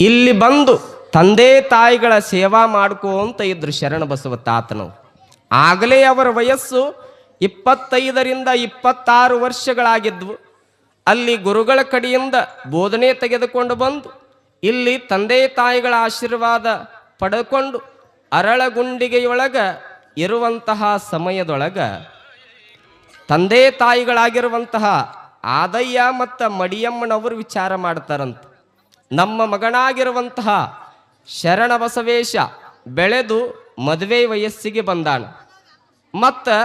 ಇಲ್ಲಿ ಬಂದು ತಂದೆ ತಾಯಿಗಳ ಸೇವಾ ಮಾಡ್ಕೋಂತ ಇದ್ರು ಶರಣ ಬಸವ ತಾತನು ಆಗಲೇ ಅವರ ವಯಸ್ಸು ಇಪ್ಪತ್ತೈದರಿಂದ ಇಪ್ಪತ್ತಾರು ವರ್ಷಗಳಾಗಿದ್ವು. ಅಲ್ಲಿ ಗುರುಗಳ ಕಡೆಯಿಂದ ಬೋಧನೆ ತೆಗೆದುಕೊಂಡು ಬಂದು ಇಲ್ಲಿ ತಂದೆ ತಾಯಿಗಳ ಆಶೀರ್ವಾದ ಪಡೆದುಕೊಂಡು ಅರಳಗುಂಡಿಗೆಯೊಳಗ ಇರುವಂತಹ ಸಮಯದೊಳಗ ತಂದೆ ತಾಯಿಗಳಾಗಿರುವಂತಹ ಆದಯ್ಯ ಮತ್ತು ಮಡಿಯಮ್ಮನವರು ವಿಚಾರ ಮಾಡ್ತಾರಂತ. ನಮ್ಮ ಮಗನಾಗಿರುವಂತಹ ಶರಣ ಬಸವೇಶ ಬೆಳೆದು ಮದುವೆ ವಯಸ್ಸಿಗೆ ಬಂದಾನ ಮತ್ತು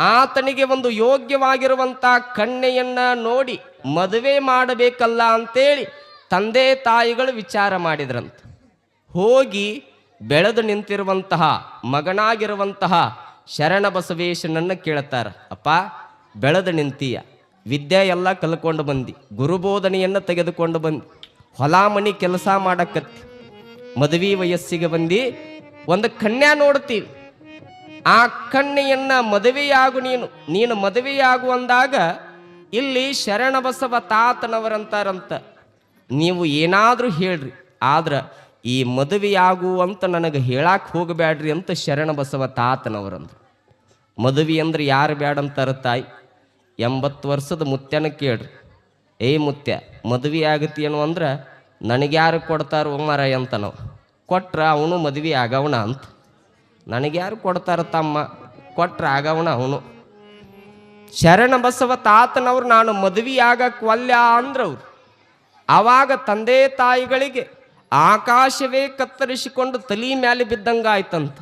ಆತನಿಗೆ ಒಂದು ಯೋಗ್ಯವಾಗಿರುವಂಥ ಕಣ್ಣೆಯನ್ನ ನೋಡಿ ಮದುವೆ ಮಾಡಬೇಕಲ್ಲ ಅಂತೇಳಿ ತಂದೆ ತಾಯಿಗಳು ವಿಚಾರ ಮಾಡಿದ್ರಂತ. ಹೋಗಿ ಬೆಳೆದು ನಿಂತಿರುವಂತಹ ಮಗನಾಗಿರುವಂತಹ ಶರಣ ಬಸವೇಶನನ್ನು ಕೇಳ್ತಾರ, ಅಪ್ಪ, ಬೆಳೆದು ನಿಂತೀಯ. ವಿದ್ಯೆ ಎಲ್ಲ ಕಲ್ಕೊಂಡು ಬಂದಿ. ಗುರುಬೋಧನೆಯನ್ನು ತೆಗೆದುಕೊಂಡು ಬಂದಿ. ಹೊಲ ಮನಿ ಕೆಲಸ ಮಾಡಕತ್ತಿ. ಮದುವೆ ವಯಸ್ಸಿಗೆ ಬಂದು ಒಂದು ಕನ್ಯಾ ನೋಡ್ತೀವಿ. ಆ ಕಣ್ಣೆಯನ್ನ ಮದುವೆಯಾಗು ನೀನು. ನೀನು ಮದುವೆಯಾಗು ಅಂದಾಗ ಇಲ್ಲಿ ಶರಣ ಬಸವ ತಾತನವರಂತಾರಂತ. ನೀವು ಏನಾದರೂ ಹೇಳ್ರಿ. ಆದ್ರೆ ಈ ಮದುವೆಯಾಗು ಅಂತ ನನಗೆ ಹೇಳಕ್ಕೆ ಹೋಗಬೇಡ್ರಿ ಅಂತ ಶರಣ ಬಸವ ತಾತನವರಂದ್ರು. ಮದುವೆ ಅಂದ್ರೆ ಯಾರು ಬೇಡಂತಾರ ತಾಯಿ? ಎಂಬತ್ತು ವರ್ಷದ ಮುತ್ಯನ ಕೇಳ್ರಿ. ಏ ಮುತ್ಯ, ಮದುವೆ ಏನು ಅಂದ್ರೆ ನನಗ್ಯಾರು ಕೊಡ್ತಾರೋ ಮರ ಅಂತ ನಾವು ಕೊಟ್ರೆ ಅವನು ಮದುವೆ ಆಗವಣ ಅಂತ. ನನಗ್ಯಾರು ಕೊಡ್ತಾರ ತಮ್ಮ, ಕೊಟ್ರೆ ಆಗವಣ ಅವನು. ಶರಣ ಬಸವ ತಾತನವ್ರು, ನಾನು ಮದುವೆ ಆಗಕ್ಕೆ ವಲ್ಯ ಅಂದ್ರವ್ರು. ಆವಾಗ ತಂದೆ ತಾಯಿಗಳಿಗೆ ಆಕಾಶವೇ ಕತ್ತರಿಸಿಕೊಂಡು ತಲಿ ಮೇಲೆ ಬಿದ್ದಂಗಾಯ್ತಂತ.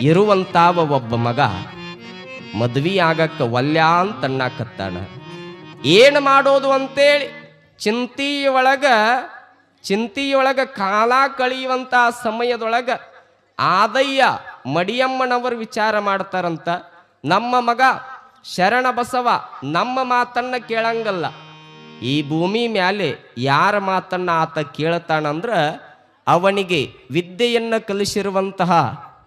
ಇರುವಂತಾವ ಒಬ್ಬ ಮಗ ಮದ್ವಿ ಆಗಕ್ಕೆ ವಲ್ಯ ಅಂತ ಅನ್ನಕತ್ತಾನ ಏನು ಮಾಡೋದು ಅಂತೇಳಿ ಚಿಂತಿಯೊಳಗ ಚಿಂತಿಯೊಳಗ ಕಾಲ ಕಳೆಯುವಂತ ಸಮಯದೊಳಗ ಆದಯ್ಯ ಮಡಿಯಮ್ಮನವರು ವಿಚಾರ ಮಾಡ್ತಾರಂತ. ನಮ್ಮ ಮಗ ಶರಣ ಬಸವ ನಮ್ಮ ಮಾತನ್ನ ಕೇಳಂಗಲ್ಲ. ಈ ಭೂಮಿ ಮ್ಯಾಲೆ ಯಾರ ಮಾತನ್ನ ಆತ ಕೇಳ್ತಾನಂದ್ರ ಅವನಿಗೆ ವಿದ್ಯೆಯನ್ನು ಕಲಿಸಿರುವಂತಹ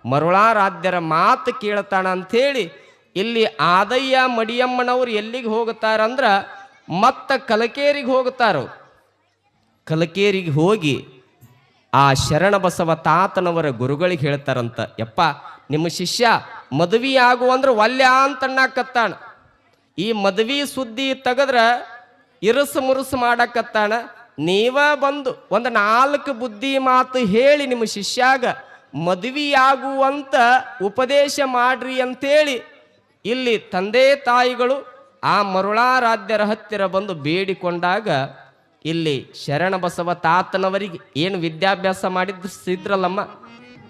ಮರುಳಾರಾಧ್ಯರ ಮಾತು ಕೇಳ್ತಾನ ಅಂಥೇಳಿ ಇಲ್ಲಿ ಆದಯ್ಯ ಮಡಿಯಮ್ಮನವ್ರು ಎಲ್ಲಿಗೆ ಹೋಗುತ್ತಾರಂದ್ರ ಮತ್ತ ಕಲಕೇರಿಗೆ ಹೋಗುತ್ತಾರೋ. ಕಲಕೇರಿಗೆ ಹೋಗಿ ಆ ಶರಣ ಬಸವ ತಾತನವರ ಗುರುಗಳಿಗೆ ಹೇಳ್ತಾರಂತ, ಯಪ್ಪ, ನಿಮ್ಮ ಶಿಷ್ಯ ಮದುವೆ ಆಗುವಂದ್ರೆ ವಲ್ಯ ಅಂತ ಕತ್ತಾಣ ಈ ಮದುವೆ ಸುದ್ದಿ ತೆಗದ್ರ ಇರುಸು ಮುರುಸು ಮಾಡಕ್ಕತ್ತಾಣ ನೀವ ಬಂದು ಒಂದು ನಾಲ್ಕು ಬುದ್ಧಿ ಮಾತು ಹೇಳಿ ನಿಮ್ಮ ಶಿಷ್ಯಾಗ ಮದುವೆಯಾಗುವಂತ ಉಪದೇಶ ಮಾಡ್ರಿ ಅಂತೇಳಿ ಇಲ್ಲಿ ತಂದೆ ತಾಯಿಗಳು ಆ ಮರುಳಾರಾಧ್ಯರ ಹತ್ತಿರ ಬಂದು ಬೇಡಿಕೊಂಡಾಗ ಇಲ್ಲಿ ಶರಣ ಬಸವ ತಾತನವರಿಗೆ ಏನು ವಿದ್ಯಾಭ್ಯಾಸ ಮಾಡಿದ್ರು ಸಿದ್ರಲ್ಲಮ್ಮ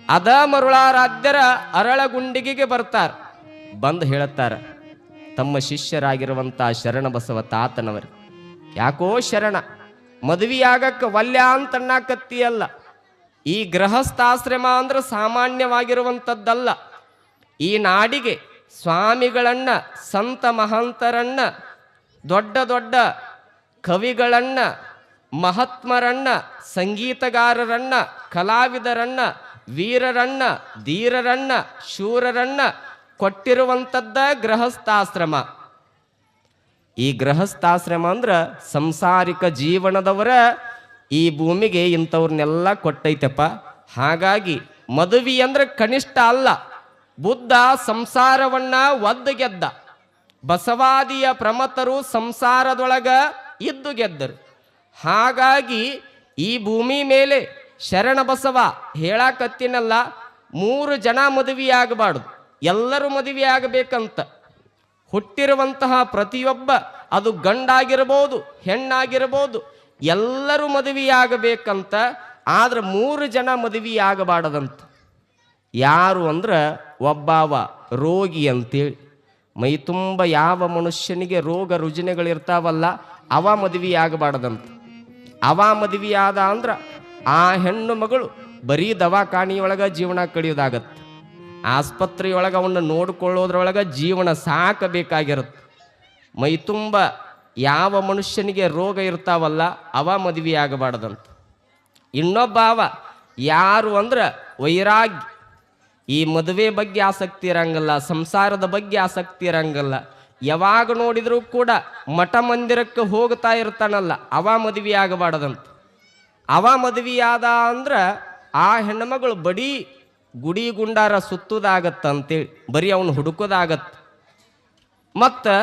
ಅದ ಮರುಳಾರಾಧ್ಯರ ಅರಳಗುಂಡಿಗೆಗೆ ಬರ್ತಾರೆ ಬಂದು ಹೇಳುತ್ತಾರ, ತಮ್ಮ ಶಿಷ್ಯರಾಗಿರುವಂಥ ಶರಣ ಬಸವ ತಾತನವರು, ಯಾಕೋ ಶರಣ, ಮದುವೆಯಾಗಕ್ಕೆ ವಲ್ಯ ಅಂತ ಕತ್ತಿಯಲ್ಲ, ಈ ಗೃಹಸ್ಥಾಶ್ರಮ ಅಂದ್ರೆ ಸಾಮಾನ್ಯವಾಗಿರುವಂಥದ್ದಲ್ಲ ಈ ನಾಡಿಗೆ ಸ್ವಾಮಿಗಳನ್ನ, ಸಂತ ಮಹಾಂತರನ್ನು, ದೊಡ್ಡ ದೊಡ್ಡ ಕವಿಗಳನ್ನ, ಮಹಾತ್ಮರನ್ನ, ಸಂಗೀತಗಾರರನ್ನ, ಕಲಾವಿದರನ್ನ, ವೀರರನ್ನ, ಧೀರರನ್ನ, ಶೂರರನ್ನ ಕೊಟ್ಟಿರುವಂಥದ್ದ ಗೃಹಸ್ಥಾಶ್ರಮ. ಈ ಗೃಹಸ್ಥಾಶ್ರಮ ಅಂದ್ರೆ ಸಂಸಾರಿಕ ಜೀವನದವರ ಈ ಭೂಮಿಗೆ ಇಂಥವ್ರನ್ನೆಲ್ಲ ಕೊಟ್ಟೈತಪ್ಪ. ಹಾಗಾಗಿ ಮದುವೆ ಅಂದ್ರೆ ಕನಿಷ್ಠ ಅಲ್ಲ. ಬುದ್ಧ ಸಂಸಾರವನ್ನ ಒದ್ದು ಗೆದ್ದ. ಬಸವಾದಿಯ ಪ್ರಮತರು ಸಂಸಾರದೊಳಗ ಇದ್ದು ಗೆದ್ದರು. ಹಾಗಾಗಿ ಈ ಭೂಮಿ ಮೇಲೆ ಶರಣ ಬಸವ ಹೇಳಾಕತ್ತಿನಲ್ಲ, ಮೂರು ಜನ ಮದುವೆಯಾಗಬಾರ್ದು, ಎಲ್ಲರೂ ಮದುವೆ ಆಗಬೇಕಂತ ಹುಟ್ಟಿರುವಂತಹ ಪ್ರತಿಯೊಬ್ಬ ಅದು ಗಂಡಾಗಿರ್ಬೋದು ಹೆಣ್ಣಾಗಿರ್ಬೋದು ಎಲ್ಲರೂ ಮದುವೆಯಾಗಬೇಕಂತ, ಆದ್ರೆ ಮೂರು ಜನ ಮದುವೆಯಾಗಬಾರದಂತ. ಯಾರು ಅಂದ್ರೆ ಒಬ್ಬಾವ ರೋಗಿ ಅಂತೇಳಿ. ಮೈ ತುಂಬ ಯಾವ ಮನುಷ್ಯನಿಗೆ ರೋಗ ರುಜಿನಗಳಿರ್ತಾವಲ್ಲ, ಅವ ಮದುವೆಯಾಗಬಾರ್ದಂತ. ಅವ ಮದುವೆಯಾದ ಅಂದ್ರೆ ಆ ಹೆಣ್ಣು ಮಗಳು ಬರೀ ದವಾಖಾನಿಯೊಳಗೆ ಜೀವನ ಕಡಿಯೋದಾಗತ್ತೆ ಆಸ್ಪತ್ರೆಯೊಳಗೆ ಅವನ್ನ ನೋಡ್ಕೊಳ್ಳೋದ್ರೊಳಗೆ ಜೀವನ ಸಾಕಬೇಕಾಗಿರುತ್ತೆ. ಮೈ ತುಂಬ ಯಾವ ಮನುಷ್ಯನಿಗೆ ರೋಗ ಇರ್ತಾವಲ್ಲ, ಅವ ಮದುವೆ ಆಗಬಾರ್ದಂತ ಇನ್ನೊಬ್ಬ ಅವ ಯಾರು ಅಂದ್ರೆ ವೈರಾಗ್ಯ ಈ ಮದುವೆ ಬಗ್ಗೆ ಆಸಕ್ತಿ ಇರಂಗಿಲ್ಲ, ಸಂಸಾರದ ಬಗ್ಗೆ ಆಸಕ್ತಿ ಇರಂಗಿಲ್ಲ. ಯಾವಾಗ ನೋಡಿದರೂ ಕೂಡ ಮಠ ಮಂದಿರಕ್ಕೆ ಹೋಗ್ತಾ ಇರ್ತಾನಲ್ಲ, ಅವ ಮದುವೆ ಆಗಬಾರ್ದಂತ. ಅವ ಮದುವೆಯಾದ ಅಂದ್ರೆ ಆ ಹೆಣ್ಮಗಳು ಬಡಿ ಗುಡಿ ಗುಂಡಾರ ಸುತ್ತದಾಗತ್ತಂತೇಳಿ ಬರೀ ಅವನು ಹುಡುಕೋದಾಗತ್ತೆ. ಮತ್ತು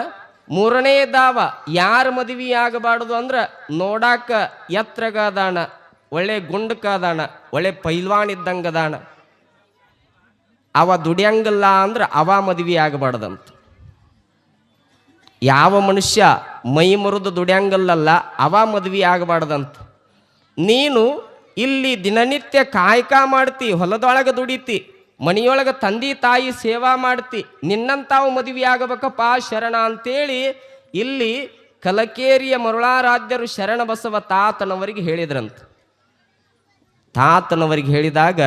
ಮೂರನೇದಾವ ಯಾರು ಮದುವೆ ಆಗಬಾರ್ದು ಅಂದ್ರೆ ನೋಡಾಕ ಎತ್ರಗದಾಣ, ಒಳ್ಳೆ ಗುಂಡಕ್ಕಾದಾಣ, ಒಳ್ಳೆ ಪೈಲ್ವಾನ್ ಇದ್ದಂಗದಾಣ. ಅವ ದುಡಿಯಂಗಿಲ್ಲ ಅಂದ್ರೆ ಅವ ಮದುವೆ ಆಗಬಾರ್ದಂತ. ಯಾವ ಮನುಷ್ಯ ಮೈ ಮುರಿದು ದುಡಿಯಂಗಲ್ಲಲ್ಲ ಅವ ಮದುವೆ ಆಗಬಾರ್ದಂತ. ನೀನು ಇಲ್ಲಿ ದಿನನಿತ್ಯ ಕಾಯಕ ಮಾಡ್ತಿ, ಹೊಲದೊಳಗೆ ದುಡಿತಿ, ಮನೆಯೊಳಗೆ ತಂದೆ ತಾಯಿ ಸೇವಾ ಮಾಡ್ತಿ, ನಿನ್ನಂತಾವು ಮದುವೆ ಆಗಬೇಕಪ್ಪ ಶರಣ ಅಂತೇಳಿ ಇಲ್ಲಿ ಕಲಕೇರಿಯ ಮರುಳಾರಾಧ್ಯರು ಶರಣ ಬಸವ ತಾತನವರಿಗೆ ಹೇಳಿದ್ರಂತ. ತಾತನವರಿಗೆ ಹೇಳಿದಾಗ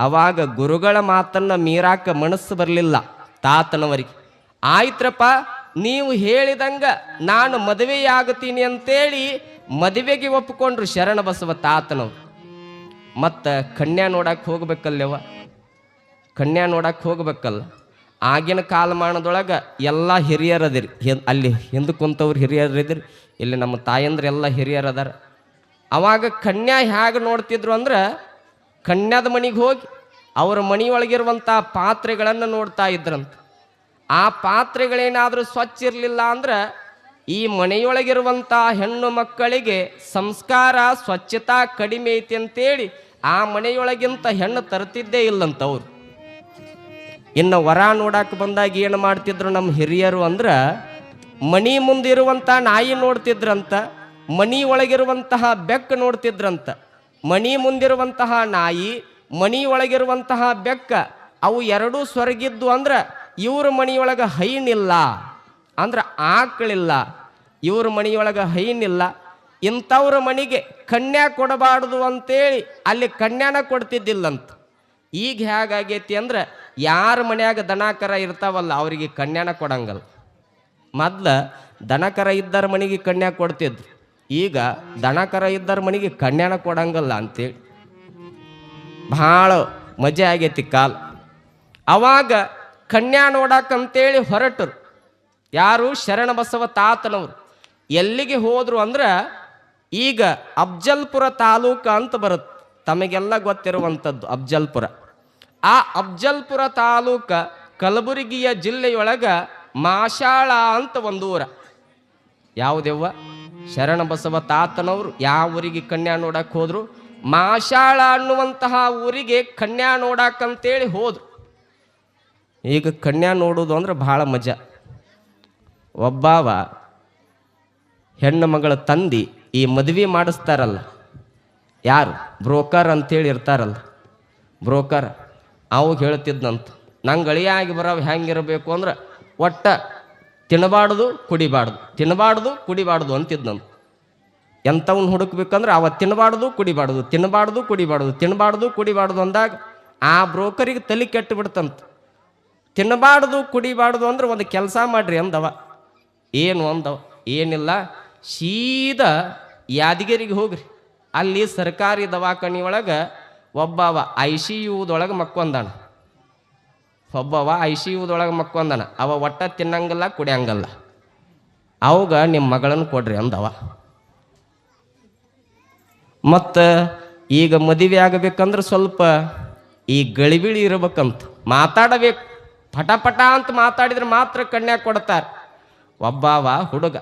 ಅವಾಗ ಗುರುಗಳ ಮಾತನ್ನ ಮೀರಾಕ ಮನಸ್ಸು ಬರಲಿಲ್ಲ ತಾತನವರಿಗೆ. ಆಯ್ತ್ರಪ್ಪ, ನೀವು ಹೇಳಿದಂಗ ನಾನು ಮದುವೆಯಾಗುತ್ತೀನಿ ಅಂತೇಳಿ ಮದುವೆಗೆ ಒಪ್ಪಿಕೊಂಡ್ರು ಶರಣ ಬಸವ ತಾತನವ್ರು. ಮತ್ತು ಕನ್ಯಾ ನೋಡಕ್ಕೆ ಹೋಗ್ಬೇಕಲ್ಲವ ಕನ್ಯಾ ನೋಡಕ್ಕೆ ಹೋಗ್ಬೇಕಲ್ಲ. ಆಗಿನ ಕಾಲಮಾನದೊಳಗೆ ಎಲ್ಲ ಹಿರಿಯರದಿರಿ ಅಲ್ಲಿ ಹಿಂದೆ ಕುಂತವ್ರು ಹಿರಿಯರಿದ್ರಿ ಇಲ್ಲಿ ನಮ್ಮ ತಾಯಂದ್ರೆ ಎಲ್ಲ ಹಿರಿಯರದಾರ ಅವಾಗ ಕನ್ಯಾ ಹೇಗೆ ನೋಡ್ತಿದ್ರು ಅಂದ್ರೆ ಕನ್ಯಾದ ಮನೆಗೆ ಹೋಗಿ ಅವರ ಮನೆಯೊಳಗಿರುವಂಥ ಪಾತ್ರೆಗಳನ್ನು ನೋಡ್ತಾ ಇದ್ರಂತ. ಆ ಪಾತ್ರೆಗಳೇನಾದರೂ ಸ್ವಚ್ಛ ಇರಲಿಲ್ಲ ಅಂದ್ರೆ ಈ ಮನೆಯೊಳಗಿರುವಂಥ ಹೆಣ್ಣು ಮಕ್ಕಳಿಗೆ ಸಂಸ್ಕಾರ ಸ್ವಚ್ಛತಾ ಕಡಿಮೆ ಐತಿ ಅಂತೇಳಿ ಆ ಮನೆಯೊಳಗಿಂತ ಹೆಣ್ಣು ತರ್ತಿದ್ದೇ ಇಲ್ಲಂತವ್ರು ಇನ್ನು ವರ ನೋಡಕ್ಕೆ ಬಂದಾಗ ಏನು ಮಾಡ್ತಿದ್ರು ನಮ್ಮ ಹಿರಿಯರು ಅಂದ್ರೆ ಮನಿ ಮುಂದಿರುವಂಥ ನಾಯಿ ನೋಡ್ತಿದ್ರಂತ ಮನಿ ಒಳಗಿರುವಂತಹ ಬೆಕ್ಕು ನೋಡ್ತಿದ್ರಂತ. ಮನಿ ಮುಂದಿರುವಂತಹ ನಾಯಿ, ಮಣಿ ಒಳಗಿರುವಂತಹ ಬೆಕ್ಕ, ಅವು ಎರಡೂ ಸ್ವರ್ಗಿದ್ದು ಅಂದ್ರೆ ಇವ್ರ ಮಣಿಯೊಳಗೆ ಹೈನಿಲ್ಲ ಅಂದ್ರೆ ಆಕಳಿಲ್ಲ. ಇವ್ರ ಮಣಿಯೊಳಗೆ ಹೈನಿಲ್ಲ ಇಂಥವ್ರ ಮನೆಗೆ ಕನ್ಯಾ ಕೊಡಬಾರ್ದು ಅಂತೇಳಿ ಅಲ್ಲಿ ಕನ್ಯಾನ ಕೊಡ್ತಿದ್ದಿಲ್ಲಂತ. ಈಗ ಹೇಗಾಗೈತಿ ಅಂದ್ರೆ ಯಾರ ಮನ್ಯಾಗ ದನಕರ ಇರ್ತಾವಲ್ಲ ಅವರಿಗೆ ಕನ್ಯಾನ ಕೊಡಂಗಲ್ಲ. ಮೊದ್ಲ ದನಕರ ಇದ್ದರ ಮನೆಗೆ ಕನ್ಯಾ ಕೊಡ್ತಿದ್ರು. ಈಗ ದನಕರ ಇದ್ದರ ಮನೆಗೆ ಕನ್ಯಾನ ಕೊಡಂಗಲ್ಲ ಅಂತೇಳಿ. ಭಾಳ ಮಜಾ ಆಗೈತಿ ಕಾಲ. ಅವಾಗ ಕನ್ಯಾ ನೋಡಕ್ಕಂತೇಳಿ ಹೊರಟರು. ಯಾರು ಶರಣ ಬಸವ ತಾತನವರು. ಎಲ್ಲಿಗೆ ಹೋದ್ರು ಅಂದ್ರೆ ಈಗ ಅಫ್ಜಲ್ಪುರ ತಾಲೂಕು ಅಂತ ಬರುತ್ತೆ ತಮಗೆಲ್ಲ ಗೊತ್ತಿರುವಂಥದ್ದು ಅಫ್ಜಲ್ಪುರ. ಆ ಅಫ್ಜಲ್ಪುರ ತಾಲೂಕ ಕಲಬುರಗಿಯ ಜಿಲ್ಲೆಯೊಳಗ ಮಾಶಾಳ ಅಂತ ಒಂದು ಊರ. ಯಾವುದೆವ್ವ? ಶರಣ ಬಸವ ತಾತನವರು ಯಾವ ಊರಿಗೆ ಕನ್ಯಾ ನೋಡಕ್ಕೆ ಹೋದ್ರು? ಮಾಶಾಳ ಅನ್ನುವಂತಹ ಊರಿಗೆ ಕನ್ಯಾ ನೋಡಕ್ಕಂತೇಳಿ ಹೋದ್ರು. ಈಗ ಕನ್ಯಾ ನೋಡೋದು ಅಂದ್ರೆ ಭಾಳ ಮಜಾ. ಒಬ್ಬಾವ ಹೆಣ್ಣು ಮಗಳ ತಂದಿ ಈ ಮದುವೆ ಮಾಡಿಸ್ತಾರಲ್ಲ. ಯಾರು? ಬ್ರೋಕರ್ ಅಂತೇಳಿ ಇರ್ತಾರಲ್ಲ. ಬ್ರೋಕರ್, ಅವು ಹೇಳ್ತಿದ್ನಂತ, ನಂಗೆ ಅಳಿಯಾಗಿ ಬರೋ ಹೆಂಗಿರಬೇಕು ಅಂದ್ರೆ ಒಟ್ಟ ತಿನ್ನಬಾರ್ದು, ಕುಡಿಬಾರ್ದು. ತಿನ್ನಬಾರ್ದು, ಕುಡಿಬಾರ್ದು ಅಂತಿದ್ನಂತ ಎಂಥವ್ನ ಹುಡುಕ್ಬೇಕಂದ್ರೆ ಅವ ತಿನ್ನಬಾರ್ದು, ಕುಡಿಬಾರ್ದು. ತಿನ್ನಬಾರ್ದು ಕುಡಿಬಾರ್ದು. ತಿನ್ನಬಾರ್ದು, ಕುಡಿಬಾರ್ದು ಅಂದಾಗ ಆ ಬ್ರೋಕರಿಗೆ ತಲೆ ಕೆಟ್ಟು ಬಿಡ್ತಂತ. ತಿನ್ನಬಾರ್ದು, ಕುಡಿಬಾರ್ದು ಅಂದ್ರೆ ಒಂದು ಕೆಲಸ ಮಾಡ್ರಿ ಅಂದವ. ಏನು ಅಂದವ? ಏನಿಲ್ಲ. ಸೀದಾ ಯಾದಗಿರಿಗೆ ಹೋಗ್ರಿ. ಅಲ್ಲಿ ಸರ್ಕಾರಿ ದವಾಖಾನಿ ಒಳಗೆ ಒಬ್ಬವ ಐ ಸಿ ಯುದೊಳಗೆ ಮಕ್ಕೊಂದಾನ ಒಬ್ಬವ ಐ ಸಿ ಯುದೊಳಗೆ ಮಕ್ಕೊಂದನ, ಅವ ಒಟ್ಟ ತಿನ್ನಂಗಲ್ಲ, ಕುಡಿಯಂಗಲ್ಲ. ಅವಾಗ ನಿಮ್ಮ ಮಗಳನ್ನು ಕೊಡ್ರಿ ಅಂದವ. ಮತ್ತು ಈಗ ಮದುವೆ ಆಗಬೇಕಂದ್ರೆ ಸ್ವಲ್ಪ ಈ ಗಳಿಬಿಳಿ ಇರ್ಬೇಕಂತ ಮಾತಾಡಬೇಕು. ಪಟ ಪಟ ಅಂತ ಮಾತಾಡಿದ್ರೆ ಮಾತ್ರ ಕಣ್ಯಾಗ ಕೊಡ್ತಾರೆ. ಒಬ್ಬವ ಹುಡುಗ,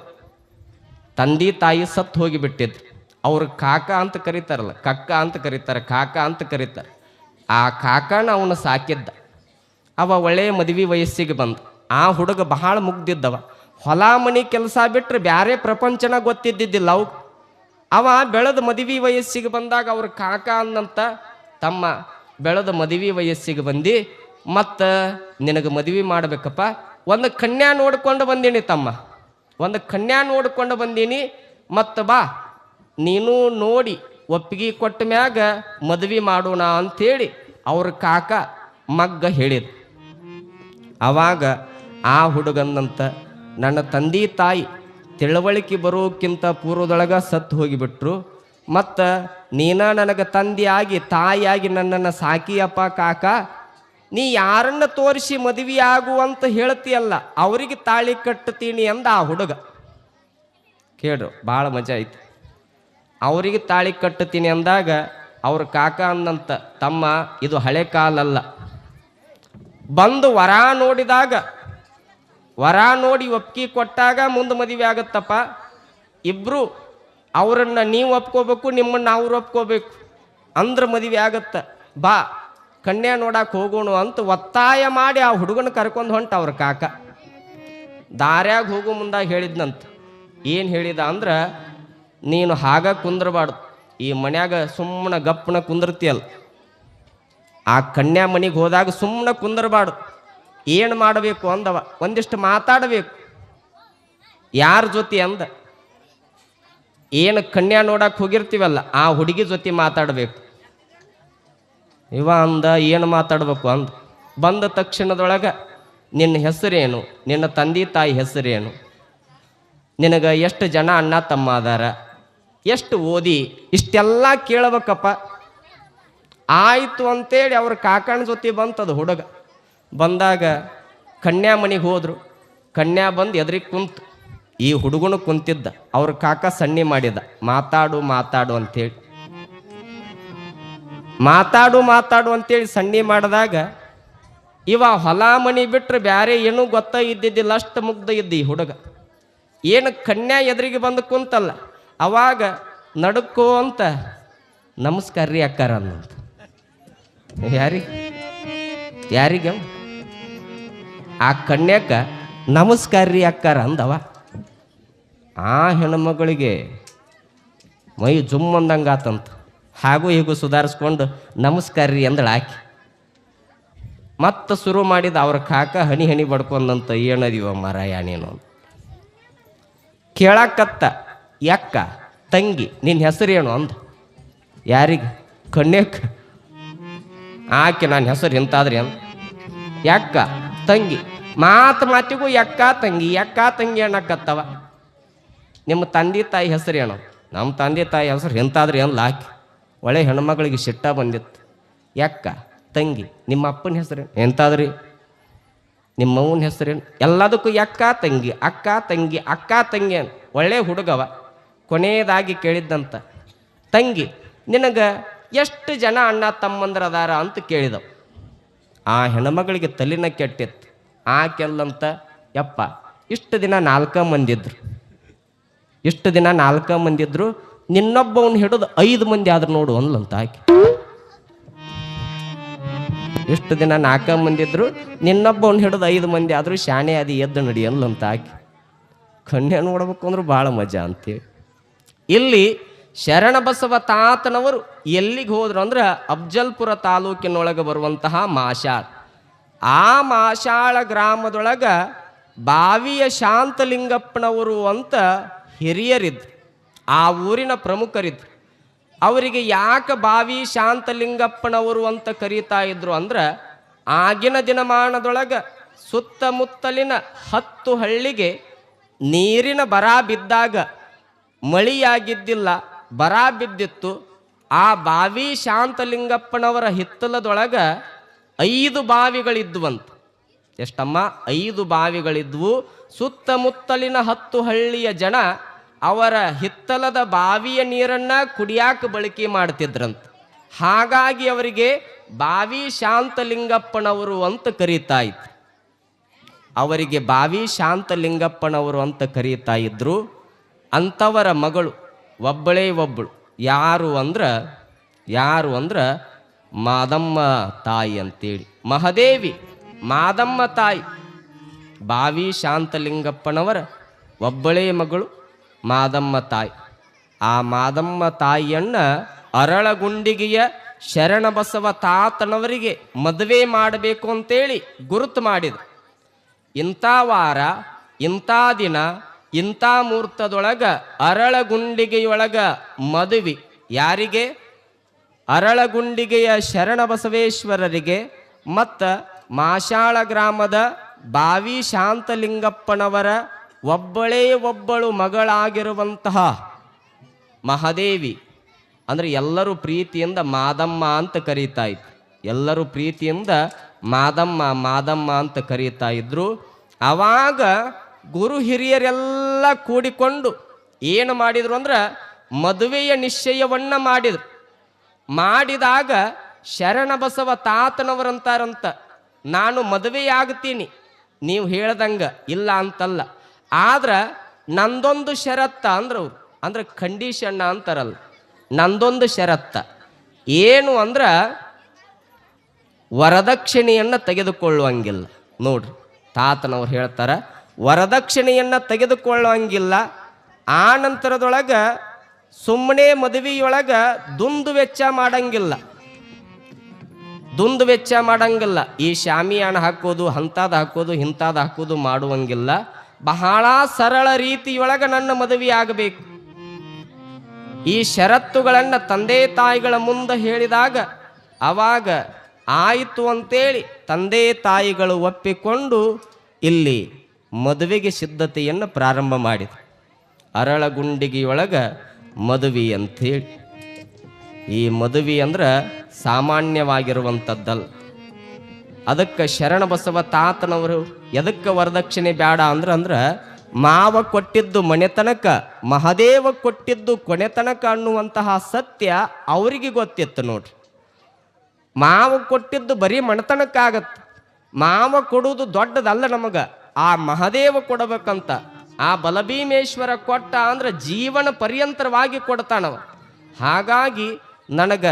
ತಂದೆ ತಾಯಿ ಸತ್ತು ಹೋಗಿಬಿಟ್ಟಿದ್ರು ಅವ್ರ ಕಾಕ ಅಂತ ಕರೀತಾರಲ್ಲ, ಕಕ್ಕ ಅಂತ ಕರೀತಾರೆ, ಕಾಕ ಅಂತ ಕರೀತಾರೆ. ಆ ಕಾಕನ ಅವನು ಸಾಕಿದ್ದ. ಅವ ಒಳ್ಳೆಯ ಮದುವೆ ವಯಸ್ಸಿಗೆ ಬಂದ. ಆ ಹುಡುಗ ಬಹಳ ಮುಗ್ದಿದ್ದವ. ಹೊಲ ಮನೆ ಕೆಲಸ ಬಿಟ್ಟರೆ ಬ್ಯಾರೆ ಪ್ರಪಂಚನ ಗೊತ್ತಿದ್ದಿದ್ದಿಲ್ಲ ಅವು. ಅವ ಬೆಳೆದ ಮದುವೆ ವಯಸ್ಸಿಗೆ ಬಂದಾಗ ಅವ್ರ ಕಾಕ ಅಂದಂತ ತಮ್ಮ ಬೆಳೆದ ಮದುವೆ ವಯಸ್ಸಿಗೆ ಬಂದು, ಮತ್ತು ನಿನಗೆ ಮದುವೆ ಮಾಡಬೇಕಪ್ಪ. ಒಂದು ಕನ್ಯಾ ನೋಡ್ಕೊಂಡು ಬಂದೀನಿ ತಮ್ಮ. ಒಂದು ಕನ್ಯಾ ನೋಡ್ಕೊಂಡು ಬಂದೀನಿ. ಮತ್ತು ಬಾ. ನೀನು ನೋಡಿ ಒಪ್ಪಿಗೆ ಕೊಟ್ಟ ಮ್ಯಾಗ ಮದುವೆ ಮಾಡೋಣ ಅಂಥೇಳಿ ಅವ್ರ ಕಾಕ ಮಗ್ಗ ಹೇಳಿದ. ಆವಾಗ ಆ ಹುಡುಗನಂತ ನನ್ನ ತಂದೆ ತಾಯಿ ತಿಳುವಳಿಕೆ ಬರೋಕ್ಕಿಂತ ಪೂರ್ವದೊಳಗೆ ಸತ್ತು ಹೋಗಿಬಿಟ್ರು. ಮತ್ತು ನೀನ ನನಗೆ ತಂದೆಯಾಗಿ ತಾಯಿಯಾಗಿ ನನ್ನನ್ನು ಸಾಕಿಯಪ್ಪ ಕಾಕ, ನೀ ಯಾರನ್ನ ತೋರಿಸಿ ಮದುವೆ ಆಗುವಂತ ಹೇಳ್ತೀಯಲ್ಲ, ಅವರಿಗೆ ತಾಳಿ ಕಟ್ಟುತ್ತೀನಿ ಅಂದ ಆ ಹುಡುಗ. ಕೇಳ್ರು ಭಾಳ ಮಜಾ ಆಯ್ತು. ಅವರಿಗೆ ತಾಳಿ ಕಟ್ಟುತ್ತೀನಿ ಅಂದಾಗ ಅವ್ರ ಕಾಕ ಅಂದಂತ ತಮ್ಮ, ಇದು ಹಳೆ ಕಾಲಲ್ಲ. ಬಂದು ವರ ನೋಡಿದಾಗ, ವರ ನೋಡಿ ಒಪ್ಪಿಗೆ ಕೊಟ್ಟಾಗ ಮುಂದೆ ಮದುವೆ ಆಗುತ್ತಪ್ಪ. ಇಬ್ರು, ಅವರನ್ನು ನೀವು ಒಪ್ಕೋಬೇಕು, ನಿಮ್ಮನ್ನು ಅವ್ರು ಒಪ್ಕೋಬೇಕು. ಅಂದ್ರೆ ಮದುವೆ ಆಗತ್ತ. ಬಾ, ಕನ್ಯಾ ನೋಡಕ್ಕೆ ಹೋಗೋಣ ಅಂತ ಒತ್ತಾಯ ಮಾಡಿ ಆ ಹುಡುಗನ ಕರ್ಕೊಂಡು ಹೊಂಟ ಅವ್ರ ಕಾಕ. ದಾರ್ಯಾಗ ಹೋಗೋ ಮುಂದಾಗ ಹೇಳಿದ್ನಂತ. ಏನು ಹೇಳಿದ ಅಂದ್ರೆ, ನೀನು ಹಾಗ ಕುಂದ್ರಬಾರ್ದು. ಈ ಮನ್ಯಾಗ ಸುಮ್ಮನೆ ಗಪ್ಪನ ಕುಂದಿರ್ತೀಯಲ್ಲ. ಆ ಕನ್ಯಾ ಮನೆಗೆ ಹೋದಾಗ ಸುಮ್ಮನೆ ಕುಂದರಬಾರ್ದು. ಏನು ಮಾಡಬೇಕು ಅಂದವ. ಒಂದಿಷ್ಟು ಮಾತಾಡಬೇಕು. ಯಾರ ಜೊತೆ ಅಂದ. ಏನು ಕನ್ಯಾ ನೋಡಕ್ಕೆ ಹೋಗಿರ್ತೀವಲ್ಲ, ಆ ಹುಡುಗಿ ಜೊತೆ ಮಾತಾಡಬೇಕು. ಇವ ಅಂದ, ಏನು ಮಾತಾಡಬೇಕು ಅಂದ. ಬಂದ ತಕ್ಷಣದೊಳಗೆ, ನಿನ್ನ ಹೆಸರೇನು? ನಿನ್ನ ತಂದೆ ತಾಯಿ ಹೆಸರೇನು? ನಿನಗೆ ಎಷ್ಟು ಜನ ಅಣ್ಣ ತಮ್ಮ ಅದಾರ? ಎಷ್ಟು ಓದಿ? ಇಷ್ಟೆಲ್ಲ ಕೇಳಬೇಕಪ್ಪ. ಆಯಿತು ಅಂತೇಳಿ ಅವ್ರ ಕಾಕನ ಜೊತೆ ಬಂತದು ಹುಡುಗ. ಬಂದಾಗ ಕನ್ಯಾ ಮನೆಗೆ ಹೋದರು. ಕನ್ಯಾ ಬಂದು ಎದ್ರಿಗೆ ಕುಂತು. ಈ ಹುಡುಗನು ಕುಂತಿದ್ದ. ಅವ್ರ ಕಾಕ ಸಣ್ಣಿ ಮಾಡಿದ. ಮಾತಾಡು ಮಾತಾಡು ಅಂತೇಳಿ. ಮಾತಾಡು ಮಾತಾಡು ಅಂತೇಳಿ ಸಣ್ಣಿ ಮಾಡಿದಾಗ ಇವ ಹೊಲ ಮನಿ ಬಿಟ್ಟರೆ ಬ್ಯಾರೆ ಏನೂ ಗೊತ್ತ ಇದ್ದಿದ್ದಿಲ್ಲ, ಅಷ್ಟು ಮುಗ್ಧ ಇದ್ದ ಈ ಹುಡುಗ. ಏನು ಕನ್ಯಾ ಎದುರಿಗೆ ಬಂದು ಕುಂತಲ್ಲ. ಅವಾಗ ನಡುಕೋ ಅಂತ ನಮಸ್ಕಾರ ರೀ ಅಕ್ಕಾರ ಅನ್ನಂತ ಯಾರಿಗೆ? ಯಾರಿಗೆ ಆ ಕನ್ಯಾಕ ನಮಸ್ಕಾರ ರೀ ಅಕ್ಕಾರ ಅಂದವ. ಆ ಹೆಣ್ಮಗಳಿಗೆ ಮೈ ಜುಮ್ ಅಂದಂಗಾತಂತ. ಹಾಗೂ ಹೀಗೂ ಸುಧಾರಿಸ್ಕೊಂಡು ನಮಸ್ಕಾರ ರೀ ಅಂದಳು ಆಕೆ. ಮತ್ತೆ ಶುರು ಮಾಡಿದ ಅವ್ರ ಕಾಕ ಹನಿ ಹನಿ ಬಡ್ಕೊಂಡಂತ ಏನದಿವ ಮರ ನೀನು ಕೇಳಾಕತ್ತ, ಯಕ್ಕ, ತಂಗಿ ನಿನ್ನ ಹೆಸರೇನು? ಅಂದ. ಯಾರಿಗೆ? ಕನ್ಯಾಕ? ಆಕೆ ನನ್ನ ಹೆಸರು ಎಂತಾದ್ರಿ ಅಂತ. ಯಕ್ಕ? ತಂಗಿ. ಮಾತು ಮಾತಿಗೂ ಯಕ್ಕ ತಂಗಿ? ಯಕ್ಕ ತಂಗಿ ಅನ್ನಕತ್ತವ? ನಿಮ್ಮ ತಂದೆ ತಾಯಿ ಹೆಸರು ಏನೋ? ನಮ್ಮ ತಂದೆ ತಾಯಿ ಹೆಸರು ಎಂತಾದ್ರಿ ಅಂದ್ಲ ಆಕೆ. ಒಳ್ಳೆ ಹೆಣ್ಮಗಳಿಗೆ ಸಿಟ್ಟ ಬಂದಿತ್ತು. ಯಕ್ಕ? ತಂಗಿ. ನಿಮ್ಮ ಅಪ್ಪನ ಹೆಸರು ಎಂತಾದ್ರಿ? ನಿಮ್ಮ ಅವ್ವನ ಹೆಸರೇನು ಎಲ್ಲದಕ್ಕೂ ಯಕ್ಕ ತಂಗಿ? ಅಕ್ಕ ತಂಗಿ? ಅಕ್ಕ ತಂಗಿ ಒಳ್ಳೆ ಹುಡುಗವ. ಕೊನೆಯದಾಗಿ ಕೇಳಿದ್ದಂತ. ತಂಗಿ, ನಿನಗೆ ಎಷ್ಟು ಜನ ಅಣ್ಣ ತಮ್ಮಂದ್ರದಾರ ಅಂತ ಕೇಳಿದವು. ಆ ಹೆಣ್ಮಗಳಿಗೆ ತಲೆನ ಕೆಟ್ಟಿತ್ತು. ಆ ಕೆಲ್ಲಂತ ಯಪ್ಪ, ಇಷ್ಟು ದಿನ ನಾಲ್ಕ ಮಂದಿದ್ರು ಇಷ್ಟು ದಿನ ನಾಲ್ಕ ಮಂದಿದ್ರು ನಿನ್ನೊಬ್ಬವನ್ನ ಹಿಡಿದು ಐದು ಮಂದಿ ಆದ್ರು ನೋಡು, ಅಂದ್ಲಂತ ಆಕೆ. ಇಷ್ಟು ದಿನ ನಾಲ್ಕ ಮಂದಿ ಇದ್ರು ನಿನ್ನೊಬ್ಬವನ್ನ ಹಿಡಿದು ಐದು ಮಂದಿ ಆದರೂ, ಶಾಣೆ ಅದು ಎದ್ದು ನಡಿ, ಅಂದ್ಲಂತ ಆಕೆ. ಕಣ್ಣೆ ನೋಡ್ಬೇಕು ಅಂದ್ರೆ ಭಾಳ ಮಜಾ ಅಂತೇಳಿ. ಇಲ್ಲಿ ಶರಣಬಸವ ತಾತನವರು ಎಲ್ಲಿಗೆ ಹೋದ್ರು ಅಂದ್ರೆ ಅಫ್ಜಲ್ಪುರ ತಾಲೂಕಿನೊಳಗೆ ಬರುವಂತಹ ಮಾಶಾಳ್. ಆ ಮಾಶಾಳ ಗ್ರಾಮದೊಳಗೆ ಬಾವಿಯ ಶಾಂತಲಿಂಗಪ್ಪನವರು ಅಂತ ಹಿರಿಯರಿದ್ರು. ಆ ಊರಿನ ಪ್ರಮುಖರಿದ್ರು. ಅವರಿಗೆ ಯಾಕೆ ಬಾವಿ ಶಾಂತಲಿಂಗಪ್ಪನವರು ಅಂತ ಕರೀತಾ ಇದ್ರು ಅಂದ್ರೆ ಆಗಿನ ದಿನಮಾನದೊಳಗೆ ಸುತ್ತಮುತ್ತಲಿನ ಹತ್ತು ಹಳ್ಳಿಗೆ ನೀರಿನ ಬರ ಬಿದ್ದಾಗ ಮಳಿಯಾಗಿದ್ದಿಲ್ಲ. ಬರ ಬಿದ್ದಿತ್ತು ಆ ಬಾವಿ ಶಾಂತಲಿಂಗಪ್ಪನವರ ಹಿತ್ತಲದೊಳಗೆ ಐದು ಬಾವಿಗಳಿದ್ವಂತ ಎಷ್ಟಮ್ಮ? ಐದು ಬಾವಿಗಳಿದ್ವು. ಸುತ್ತಮುತ್ತಲಿನ ಹತ್ತು ಹಳ್ಳಿಯ ಜನ ಅವರ ಹಿತ್ತಲದ ಬಾವಿಯ ನೀರನ್ನ ಕುಡಿಯಾಕ ಬಳಕೆ ಮಾಡ್ತಿದ್ರಂತ. ಹಾಗಾಗಿ ಅವರಿಗೆ ಬಾವಿ ಶಾಂತಲಿಂಗಪ್ಪನವರು ಅಂತ ಕರೀತಾ ಇದ್ರು. ಅವರಿಗೆ ಬಾವಿ ಶಾಂತಲಿಂಗಪ್ಪನವರು ಅಂತ ಕರೀತಾ ಇದ್ರು. ಅಂಥವರ ಮಗಳು ಒಬ್ಬಳೇ ಒಬ್ಬಳು. ಯಾರು ಅಂದ್ರೆ ಯಾರು ಅಂದ್ರೆ, ಮಾದಮ್ಮ ತಾಯಿ ಅಂತೇಳಿ. ಮಹದೇವಿ, ಮಾದಮ್ಮ ತಾಯಿ. ಬಾವಿ ಶಾಂತಲಿಂಗಪ್ಪನವರ ಒಬ್ಬಳೇ ಮಗಳು ಮಾದಮ್ಮ ತಾಯಿ. ಆ ಮಾದಮ್ಮ ತಾಯಿಯನ್ನ ಅರಳಗುಂಡಿಗೆಯ ಶರಣಬಸವ ತಾತನವರಿಗೆ ಮದುವೆ ಮಾಡಬೇಕು ಅಂತೇಳಿ ಗುರುತು ಮಾಡಿದ. ಇಂಥ ವಾರ, ಇಂಥ ದಿನ ಇಂಥ ಮುಹೂರ್ತದೊಳಗ ಅರಳಗುಂಡಿಗೆಯೊಳಗ ಮದುವೆ. ಯಾರಿಗೆ? ಅರಳಗುಂಡಿಗೆಯ ಶರಣಬಸವೇಶ್ವರರಿಗೆ ಮತ್ತು ಮಾಶಾಳ ಗ್ರಾಮದ ಬಾವಿ ಶಾಂತಲಿಂಗಪ್ಪನವರ ಒಬ್ಬಳೇ ಒಬ್ಬಳು ಮಗಳಾಗಿರುವಂತಹ ಮಹಾದೇವಿ. ಅಂದರೆ ಎಲ್ಲರೂ ಪ್ರೀತಿಯಿಂದ ಮಾದಮ್ಮ ಅಂತ ಕರೀತಾ ಇತ್ತು ಎಲ್ಲರೂ ಪ್ರೀತಿಯಿಂದ ಮಾದಮ್ಮ ಮಾದಮ್ಮ ಅಂತ ಕರೀತಾ ಇದ್ರು. ಆವಾಗ ಗುರು ಹಿರಿಯರೆಲ್ಲ ಕೂಡಿಕೊಂಡು ಏನು ಮಾಡಿದರು ಅಂದ್ರೆ ಮದುವೆಯ ನಿಶ್ಚಯವನ್ನು ಮಾಡಿದರು. ಮಾಡಿದಾಗ ಶರಣಬಸವ ತಾತನವರಂತಾರಂತ, ನಾನು ಮದುವೆಯಾಗ್ತೀನಿ ನೀವು ಹೇಳ್ದಂಗ ಇಲ್ಲ ಅಂತಲ್ಲ. ಆದ್ರೆ ನಂದೊಂದು ಷರತ್ತ ಅಂದ್ರೆ ಅಂದ್ರೆ ಕಂಡೀಷನ್ ಅಂತಾರಲ್ಲ, ನಂದೊಂದು ಷರತ್ತ. ಏನು ಅಂದ್ರ ವರದಕ್ಷಿಣೆಯನ್ನ ತೆಗೆದುಕೊಳ್ಳುವಂಗಿಲ್ಲ. ನೋಡ್ರಿ, ತಾತನವ್ರು ಹೇಳ್ತಾರ ವರದಕ್ಷಿಣೆಯನ್ನ ತೆಗೆದುಕೊಳ್ಳೋಂಗಿಲ್ಲ. ಆ ನಂತರದೊಳಗೆ ಸುಮ್ಮನೆ ಮದುವೆಯೊಳಗೆ ದುಂದು ವೆಚ್ಚ ಮಾಡಂಗಿಲ್ಲ. ದುಂದು ವೆಚ್ಚ ಮಾಡಂಗಿಲ್ಲ. ಈ ಶಾಮಿಯಾನ ಹಾಕೋದು ಅಂಥದ್ದು ಹಾಕೋದು ಇಂಥದ್ದು ಹಾಕೋದು ಮಾಡುವಂಗಿಲ್ಲ. ಬಹಳ ಸರಳ ರೀತಿಯೊಳಗೆ ನನ್ನ ಮದುವೆ ಆಗಬೇಕು. ಈ ಷರತ್ತುಗಳನ್ನು ತಂದೆ ತಾಯಿಗಳ ಮುಂದೆ ಹೇಳಿದಾಗ ಅವಾಗ ಆಯಿತು ಅಂತೇಳಿ ತಂದೆ ತಾಯಿಗಳು ಒಪ್ಪಿಕೊಂಡು ಇಲ್ಲಿ ಮದುವೆಗೆ ಸಿದ್ಧತೆಯನ್ನು ಪ್ರಾರಂಭ ಮಾಡಿದ. ಅರಳಗುಂಡಿಗೆಯೊಳಗ ಮದುವೆ ಅಂಥೇಳಿ ಈ ಮದುವೆ ಅಂದ್ರೆ ಸಾಮಾನ್ಯವಾಗಿರುವಂಥದ್ದಲ್ಲ ಅದಕ್ಕೆ ಶರಣಬಸವ ತಾತನವರು ಎದಕ್ಕೆ ವರದಕ್ಷಿಣೆ ಬೇಡ ಅಂದ್ರೆ ಅಂದ್ರೆ ಮಾವ ಕೊಟ್ಟಿದ್ದು ಮನೆತನಕ ಮಹದೇವ ಕೊಟ್ಟಿದ್ದು ಕೊನೆತನಕ ಅನ್ನುವಂತಹ ಸತ್ಯ ಅವರಿಗೆ ಗೊತ್ತಿತ್ತು ನೋಡ್ರಿ. ಮಾವ ಕೊಟ್ಟಿದ್ದು ಬರೀ ಮನೆತನಕ್ಕಾಗತ್ತೆ ಮಾವ ಕೊಡುವುದು ದೊಡ್ಡದಲ್ಲ ನಮಗ. ಆ ಮಹದೇವ ಕೊಡಬೇಕಂತ, ಆ ಬಲಭೀಮೇಶ್ವರ ಕೊಟ್ಟ ಅಂದ್ರೆ ಜೀವನ ಪರ್ಯಂತರವಾಗಿ ಕೊಡ್ತಾನವ. ಹಾಗಾಗಿ ನನಗ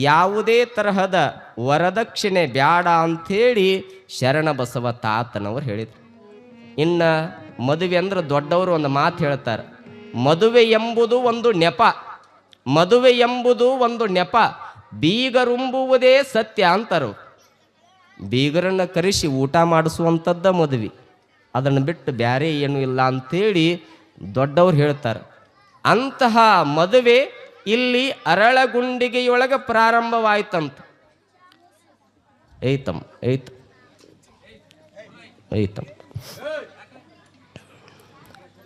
ಯಾವುದೇ ತರಹದ ವರದಕ್ಷಿಣೆ ಬ್ಯಾಡ ಅಂಥೇಳಿ ಶರಣ ಬಸವ ತಾತನವರು ಹೇಳಿದ್ರು. ಇನ್ನು ಮದುವೆ ಅಂದ್ರೆ ದೊಡ್ಡವರು ಒಂದು ಮಾತು ಹೇಳ್ತಾರೆ, ಮದುವೆ ಎಂಬುದು ಒಂದು ನೆಪ, ಮದುವೆ ಎಂಬುದು ಒಂದು ನೆಪ, ಬೀಗರುಂಬುವುದೇ ಸತ್ಯ ಅಂತಾರು ಬೀಗರನ್ನು ಕರೆಸಿ ಊಟ ಮಾಡಿಸುವಂಥದ್ದ ಮದುವೆ. ಅದನ್ನು ಬಿಟ್ಟು ಬ್ಯಾರೆ ಏನೂ ಇಲ್ಲ ಅಂಥೇಳಿ ದೊಡ್ಡವ್ರು ಹೇಳ್ತಾರೆ. ಅಂತಹ ಮದುವೆ ಇಲ್ಲಿ ಅರಳಗುಂಡಿಗೆಯೊಳಗೆ ಪ್ರಾರಂಭವಾಯ್ತಂತ. ಐತಮ್ಮ ಏಯ್ತ ಐತಮ್ಮ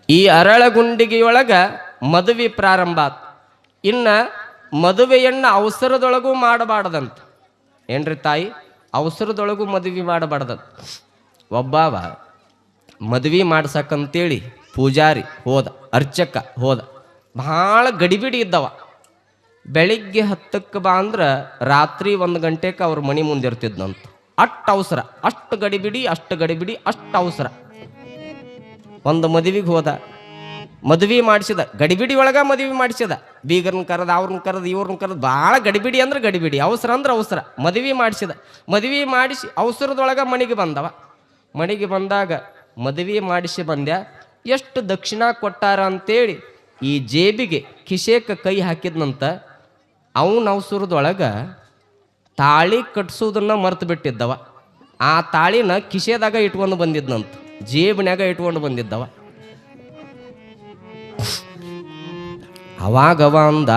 ಈ ಅರಳಗುಂಡಿಗೆಯೊಳಗ ಮದುವೆ ಪ್ರಾರಂಭ ಆತು. ಇನ್ನ ಮದುವೆಯನ್ನು ಅವಸರದೊಳಗೂ ಮಾಡಬಾರ್ದಂತ. ಏನ್ರಿ ತಾಯಿ? ಅವಸರದೊಳಗೂ ಮದುವೆ ಮಾಡಬಾರ್ದಂತ. ಒಬ್ಬವ ಮದುವೆ ಮಾಡ್ಸಕ್ಕಂತೇಳಿ ಪೂಜಾರಿ ಹೋದ, ಅರ್ಚಕ ಹೋದ. ಭಾಳ ಗಡಿಬಿಡಿ ಇದ್ದವ. ಬೆಳಿಗ್ಗೆ ಹತ್ತಕ್ಕೆ ಬಾ ಅಂದ್ರೆ ರಾತ್ರಿ ಒಂದು ಗಂಟೆಗೆ ಅವ್ರ ಮನೆ ಮುಂದಿರ್ತಿದ್ನಂತ ಅಷ್ಟು ಅವಸರ, ಅಷ್ಟು ಗಡಿಬಿಡಿ ಅಷ್ಟು ಗಡಿಬಿಡಿ, ಅಷ್ಟು ಅವಸರ. ಒಂದು ಮದುವೆಗೆ ಹೋದ, ಮದುವೆ ಮಾಡಿಸಿದ, ಗಡಿಬಿಡಿ ಒಳಗೆ ಮದುವೆ ಮಾಡಿಸಿದ. ಬೀಗರ್ನ ಕರೆದ, ಅವ್ರನ್ನ ಕರೆದ, ಇವ್ರನ್ನ ಕರೆದ, ಭಾಳ ಗಡಿಬಿಡಿ ಅಂದ್ರೆ ಗಡಿಬಿಡಿ, ಅವಸರ ಅಂದ್ರೆ ಅವಸರ. ಮದುವೆ ಮಾಡಿಸಿದ, ಮದುವೆ ಮಾಡಿಸಿ ಅವಸರದೊಳಗೆ ಮನೆಗೆ ಬಂದವ. ಮನೆಗೆ ಬಂದಾಗ ಮದುವೆ ಮಾಡಿಸಿ ಬಂದ್ಯ ಎಷ್ಟು ದಕ್ಷಿಣ ಕೊಟ್ಟಾರ ಅಂತೇಳಿ ಈ ಜೇಬಿಗೆ ಕಿಶೇಕ ಕೈ ಹಾಕಿದ್ನಂತ ಅವನ ತಾಳಿ ಕಟ್ಸೋದನ್ನು ಮರ್ತು ಬಿಟ್ಟಿದ್ದವ. ಆ ತಾಳಿನ ಕಿಶೆದಾಗ ಇಟ್ಕೊಂಡು ಬಂದಿದ್ನಂತ ಜೇಬಿನಾಗ ಇಟ್ಕೊಂಡು ಬಂದಿದ್ದವ. ಅವಾಗವ ಅಂದ,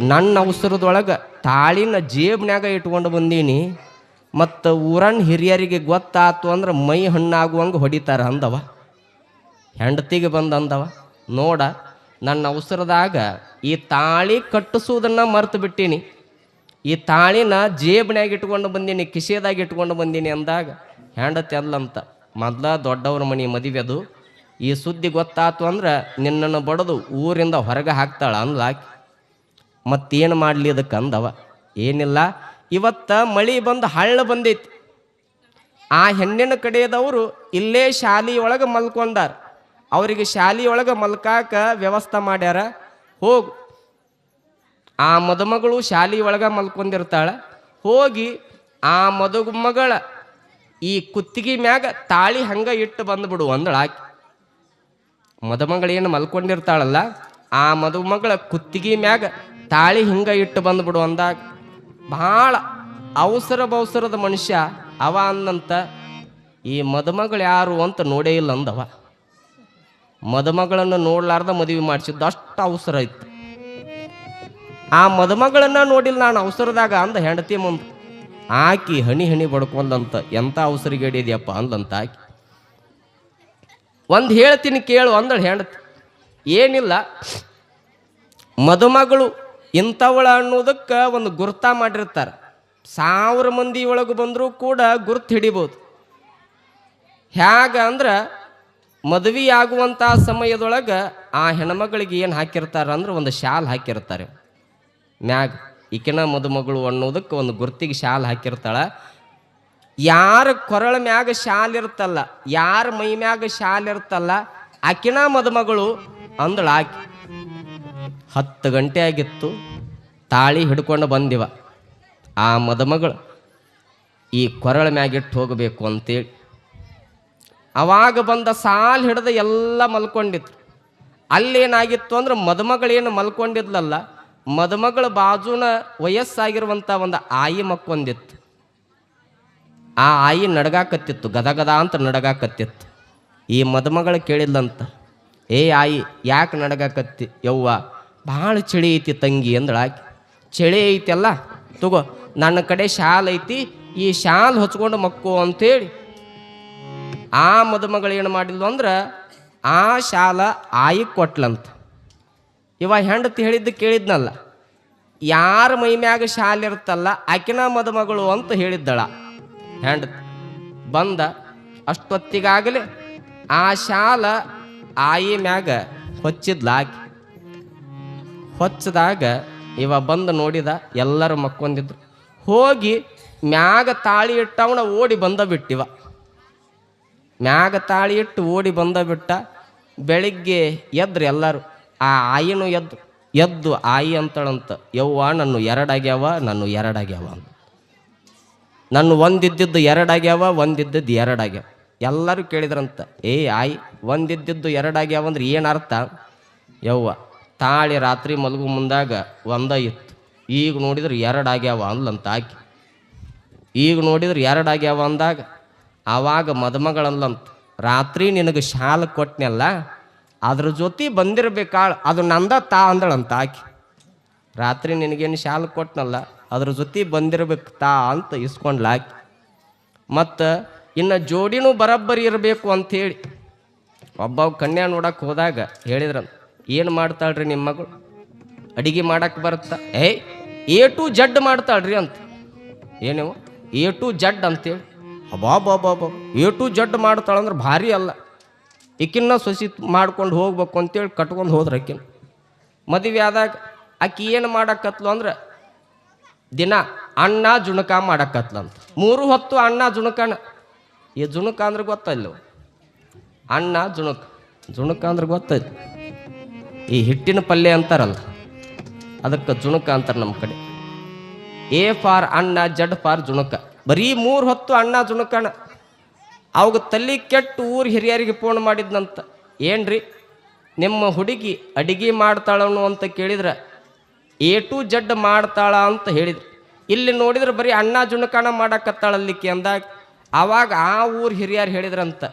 ನನ್ನ ಅವಸರದೊಳಗೆ ತಾಳಿನ ಜೇಬ್ನ್ಯಾಗ ಇಟ್ಕೊಂಡು ಬಂದೀನಿ. ಮತ್ತು ಊರಣ್ಣ ಹಿರಿಯರಿಗೆ ಗೊತ್ತಾತು ಅಂದ್ರೆ ಮೈ ಹಣ್ಣಾಗುವಂಗೆ ಹೊಡಿತಾರೆ ಅಂದವ. ಹೆಂಡತಿಗೆ ಬಂದು ಅಂದವ, ನೋಡ, ನನ್ನ ಅವಸರದಾಗ ಈ ತಾಳಿ ಕಟ್ಟಿಸುವುದನ್ನು ಮರ್ತು ಬಿಟ್ಟೀನಿ. ಈ ತಾಳಿನ ಜೇಬ್ನ್ಯಾಗ ಇಟ್ಕೊಂಡು ಬಂದೀನಿ ಕಿಸೆದಾಗ ಇಟ್ಕೊಂಡು ಬಂದೀನಿ ಅಂದಾಗ ಹೆಂಡತಿ ಅಲ್ಲಂತ, ಮೊದಲ ದೊಡ್ಡವ್ರ ಮನೆ ಮದುವೆ ಅದು. ಈ ಸುದ್ದಿ ಗೊತ್ತಾತು ಅಂದ್ರೆ ನಿನ್ನನ್ನು ಬಡದು ಊರಿಂದ ಹೊರಗೆ ಹಾಕ್ತಾಳ ಅಂದ್ಲಾಕಿ ಮತ್ತೇನು ಮಾಡಲಿ ಅದಕ್ಕೆ ಅಂದವ. ಏನಿಲ್ಲ ಇವತ್ತ ಮಳಿ ಬಂದು ಹಳ್ಳ ಬಂದೈತಿ. ಆ ಹೆಣ್ಣಿನ ಕಡೆಯದವರು ಇಲ್ಲೇ ಶಾಲೆಯೊಳಗೆ ಮಲ್ಕೊಂಡಾರ. ಅವರಿಗೆ ಶಾಲೆಯೊಳಗೆ ಮಲ್ಕಾಕ ವ್ಯವಸ್ಥೆ ಮಾಡ್ಯಾರ. ಹೋಗು. ಆ ಮದುಮಗಳು ಶಾಲೆಯೊಳಗೆ ಮಲ್ಕೊಂಡಿರ್ತಾಳ. ಹೋಗಿ ಆ ಮದುಮಗಳ ಈ ಕುತ್ತಿಗೆ ಮ್ಯಾಗ ತಾಳಿ ಹಂಗ ಇಟ್ಟು ಬಂದ್ಬಿಡು ಅಂದಳಾಕಿ ಮದುಮಗಳೇನು ಮಲ್ಕೊಂಡಿರ್ತಾಳಲ್ಲ, ಆ ಮದುಮಗಳ ಕುತ್ತಿಗೆ ಮ್ಯಾಗ ತಾಳಿ ಹಿಂಗೆ ಇಟ್ಟು ಬಂದ್ಬಿಡು ಅಂದಾಗ ಭಾಳ ಅವಸರ ಬವಸರದ ಮನುಷ್ಯ ಅವ ಅಂದಂತ ಈ ಮದುಮಗಳು ಯಾರು ಅಂತ ನೋಡೇ ಇಲ್ಲ ಅಂದವ. ಮದುಮಗಳನ್ನು ನೋಡ್ಲಾರ್ದ ಮದುವೆ ಮಾಡಿಸಿದ್ದು ಅಷ್ಟು ಅವಸರ ಇತ್ತು. ಆ ಮದುಮಗಳನ್ನ ನೋಡಿಲ್ಲ ನಾನು ಅವಸರದಾಗ ಅಂದ ಹೆಂಡತಿ ಮುಂದೆ. ಆಕಿ ಹಣಿ ಹಣಿ ಬಡ್ಕೊಂಡಂತ ಎಂಥ ಅವಸರಿಗಡಿದ್ಯಪ್ಪ ಅಂದಂತ ಆಕಿ. ಒಂದು ಹೇಳ್ತೀನಿ ಕೇಳು ಅಂದಳು ಹೆಂಡತಿ. ಏನಿಲ್ಲ. ಮದುಮಗಳು ಇಂಥವಳ ಅನ್ನೋದಕ್ಕೆ ಒಂದು ಗುರ್ತ ಮಾಡಿರ್ತಾರೆ. ಸಾವಿರ ಮಂದಿ ಒಳಗೆ ಬಂದರೂ ಕೂಡ ಗುರ್ತು ಹಿಡಿಬೋದು. ಹ್ಯಾಗ ಅಂದ್ರೆ ಮದುವೆ ಆಗುವಂಥ ಸಮಯದೊಳಗೆ ಆ ಹೆಣ್ಮಗಳಿಗೆ ಏನು ಹಾಕಿರ್ತಾರೆ ಅಂದ್ರೆ ಒಂದು ಶಾಲ್ ಹಾಕಿರ್ತಾರೆ. ಮ್ಯಾಗ ಈಕಿನ ಮದುಮಗಳು ಅನ್ನೋದಕ್ಕೆ ಒಂದು ಗುರ್ತಿಗೆ ಶಾಲ್ ಹಾಕಿರ್ತಾಳೆ. ಯಾರ ಕೊರಳ ಮ್ಯಾಗ ಶಾಲ್ ಇರ್ತಲ್ಲ, ಯಾರ ಮೈ ಮ್ಯಾಗ ಶಾಲ್ ಇರ್ತಲ್ಲ, ಆಕಿನ ಮದುಮಗಳು ಅಂದಳು ಆಕಿ ಹತ್ತು ಗಂಟೆ ಆಗಿತ್ತು, ತಾಳಿ ಹಿಡ್ಕೊಂಡು ಬಂದಿವ. ಆ ಮದುಮಗಳು ಈ ಕೊರಳ ಮ್ಯಾಗಿಟ್ಟು ಹೋಗಬೇಕು ಅಂತೇಳಿ. ಅವಾಗ ಬಂದ ಸಾಲು ಹಿಡಿದು ಎಲ್ಲ ಮಲ್ಕೊಂಡಿದ್ರು. ಅಲ್ಲೇನಾಗಿತ್ತು ಅಂದ್ರೆ ಮದುಮಗಳೇನು ಮಲ್ಕೊಂಡಿದ್ಲಲ್ಲ, ಮದುಮಗಳ ಬಾಜುನ ವಯಸ್ಸಾಗಿರುವಂಥ ಒಂದು ಆಯಿ ಮಕ್ಕೊಂದಿತ್ತು. ಆ ಆಯಿ ನಡಗಾಕತ್ತಿತ್ತು, ಗದ ಗದ ಅಂತ ನಡಗಾಕತ್ತಿತ್ತು. ಈ ಮದುಮಗಳು ಕೇಳಿದ್ಲಂತ, ಏ ಆಯಿ, ಯಾಕೆ ನಡಗಾಕತ್ತಿ ಯವ್ವ? ಭಾಳ ಚಳಿ ಐತಿ ತಂಗಿ ಅಂದಳಾಕಿ ಚಳಿ ಐತೆಲ್ಲ, ತಗೋ, ನನ್ನ ಕಡೆ ಶಾಲ್ ಐತಿ, ಈ ಶಾಲ್ ಹೊಚ್ಕೊಂಡು ಮಕ್ಕೋ ಅಂತೇಳಿ ಆ ಮದುಮಗಳು ಏನು ಮಾಡಿದ್ಲು ಅಂದ್ರೆ, ಆ ಶಾಲ ಆಯಿ ಕೊಟ್ಲಂತ. ಇವ ಹೆಂಡತಿ ಹೇಳಿದ್ದು ಕೇಳಿದ್ನಲ್ಲ, ಯಾರ ಮೈ ಮ್ಯಾಗ ಶಾಲ್ ಇರುತ್ತಲ್ಲ ಆಕಿನ ಮದುಮಗಳು ಅಂತ ಹೇಳಿದ್ದಳ ಹೆಂಡತಿ. ಬಂದ ಅಷ್ಟೊತ್ತಿಗಾಗಲೇ ಆ ಶಾಲ ಆಯಿ ಮ್ಯಾಗ ಹೊಚ್ಚಿದ್ಲ ಆಕಿ. ಹೊಚ್ಚದಾಗ ಇವ ಬಂದು ನೋಡಿದ ಎಲ್ಲರೂ ಮಕ್ಕೊಂದಿದ್ರು. ಹೋಗಿ ಮ್ಯಾಗ ತಾಳಿ ಇಟ್ಟವನ ಓಡಿ ಬಂದ ಬಿಟ್ಟಿವ. ಮ್ಯಾಗ ತಾಳಿ ಇಟ್ಟು ಓಡಿ ಬಂದ ಬಿಟ್ಟ ಬೆಳಿಗ್ಗೆ ಎದ್ರು ಎಲ್ಲರೂ. ಆ ಆಯಿನೂ ಎದ್ದು ಎದ್ದು ಆಯಿ ಅಂತಳಂತ, ಯವ್ವ ನನ್ನ ಎರಡಾಗ್ಯಾವ ನನ್ನ ಎರಡಾಗ್ಯಾವ ಅಂತ ನನ್ನ ಒಂದಿದ್ದಿದ್ದು ಎರಡಾಗ್ಯಾವ, ಒಂದಿದ್ದದ್ದು ಎರಡಾಗ್ಯಾವ. ಎಲ್ಲರೂ ಕೇಳಿದ್ರಂತ, ಏ ಆಯಿ, ಒಂದಿದ್ದಿದ್ದು ಎರಡಾಗ್ಯಾವ ಅಂದ್ರೆ ಏನು ಅರ್ಥ? ಯವ್ವ ತಾಳಿ ರಾತ್ರಿ ಮಲಗು ಮುಂದಾಗ ಒಂದ ಇತ್ತು. ಈಗ ನೋಡಿದ್ರೆ ಎರಡಾಗ್ಯಾವ ಅಂದ್ಲಂತ ಆಕೆ. ಈಗ ನೋಡಿದ್ರೆ ಎರಡಾಗ್ಯಾವ ಅಂದಾಗ ಆವಾಗ ಮದುಮಗಳಲ್ಲಂತ ರಾತ್ರಿ ನಿನಗೆ ಶಾಲ ಕೊಟ್ಟನಲ್ಲ ಅದ್ರ ಜೊತೆ ಬಂದಿರಬೇಕಾಳು, ಅದು ನಂದ ತಾ ಅಂದಳಂತ ಆಕೆ. ರಾತ್ರಿ ನಿನಗೇನು ಶಾಲ ಕೊಟ್ಟನಲ್ಲ ಅದ್ರ ಜೊತೆ ಬಂದಿರ್ಬೇಕು ತಾ ಅಂತ ಇಸ್ಕೊಂಡ್ಲಾಕಿ ಮತ್ತು ಇನ್ನು ಜೋಡಿನೂ ಬರಬ್ಬರಿ ಇರಬೇಕು ಅಂಥೇಳಿ ಒಬ್ಬ ಕನ್ಯಾ ನೋಡಕ್ಕೆ ಹೋದಾಗ ಹೇಳಿದ್ರಂತ ಏನು ಮಾಡ್ತಾಳ್ರಿ ನಿಮ್ಮ ಮಗಳು? ಅಡಿಗೆ ಮಾಡಕ್ಕೆ ಬರುತ್ತಾ? ಏಯ್ ಎ ಟು ಜಡ್ ಮಾಡ್ತಾಳ್ರಿ ಅಂತ. ಏನೇವು ಎ ಟು ಜಡ್ ಅಂತೇಳಿ. ಬಾ ಎ ಟು ಜಡ್ ಮಾಡ್ತಾಳಂದ್ರೆ ಭಾರಿ ಅಲ್ಲ. ಈಕಿನ್ನ ಸೊಸಿ ಮಾಡ್ಕೊಂಡು ಹೋಗ್ಬೇಕು ಅಂತೇಳಿ ಕಟ್ಕೊಂಡು ಹೋದ್ರೆ ಆಕಿನ. ಮದುವೆ ಆದಾಗ ಆಕಿ ಏನು ಮಾಡಕ್ಕತ್ಲು ಅಂದ್ರೆ, ದಿನ ಅಣ್ಣ ಜುಣಕ ಮಾಡಕ್ಕತ್ಲಂತ ಮೂರು ಹೊತ್ತು ಅಣ್ಣ ಜುಣಕನ. ಈ ಜುಣಕ ಅಂದ್ರೆ ಗೊತ್ತಲ್ಲ ಅಣ್ಣ ಜುಣಕ. ಜುಣಕ ಅಂದ್ರೆ ಗೊತ್ತೈತಿ. ಈ ಹಿಟ್ಟಿನ ಪಲ್ಯ ಅಂತಾರಲ್ಲ, ಅದಕ್ಕೆ ಜುಣುಕ ಅಂತಾರೆ ನಮ್ಮ ಕಡೆ. ಎ ಫಾರ್ ಅಣ್ಣ, ಜಡ್ ಫಾರ್ ಜುಣುಕ. ಬರೀ ಮೂರು ಹೊತ್ತು ಅಣ್ಣ ಜುಣಕಣ ಅವಾಗ ತಲೆ ಕೆಟ್ಟು ಊರು ಹಿರಿಯರಿಗೆ ಫೋನ್ ಮಾಡಿದ್ನಂತ. ಏನ್ರಿ? ನಿಮ್ಮ ಹುಡುಗಿ ಅಡಿಗೆ ಮಾಡ್ತಾಳನು ಅಂತ ಕೇಳಿದ್ರೆ, ಎ ಟು ಜಡ್ ಮಾಡ್ತಾಳ ಅಂತ ಹೇಳಿದ್ರು. ಇಲ್ಲಿ ನೋಡಿದ್ರೆ ಬರೀ ಅಣ್ಣ ಜುಣಕಾಣ ಮಾಡಕತ್ತಾಳಲ್ಲಿಕ್ಕೆ ಅಂದಾಗ ಆವಾಗ ಆ ಊರು ಹಿರಿಯರು ಹೇಳಿದ್ರಂತ.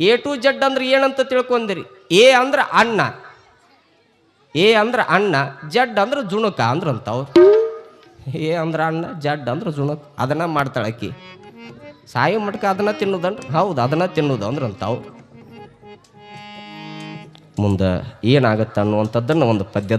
ಎ ಟು ಜಡ್ ಅಂದ್ರೆ ಏನಂತ ತಿಳ್ಕೊಂಡಿರಿ ಎ ಅಂದ್ರೆ ಅಣ್ಣ. ಎ ಅಂದ್ರೆ ಅಣ್ಣ, ಜಡ್ ಅಂದ್ರೆ ಜುಣುಕ ಅಂದ್ರೆ ಅಂತವ್ ಏ ಅಂದ್ರೆ ಅಣ್ಣ, ಜಡ್ ಅಂದ್ರೆ ಜುಣುಕ್, ಅದನ್ನ ಮಾಡ್ತಾಳಕ್ಕಿ ಸಾಯಿ ಮಟ್ಕ ಅದನ್ನ ತಿನ್ನೋದನ್ರಿ ಹೌದು ಅದನ್ನ ತಿನ್ನುದು ಅಂದ್ರೆ ಅಂತವ್ ಮುಂದೆ ಏನಾಗತ್ತೆ ಅನ್ನುವಂಥದ್ದನ್ನು ಒಂದು ಪದ್ಯ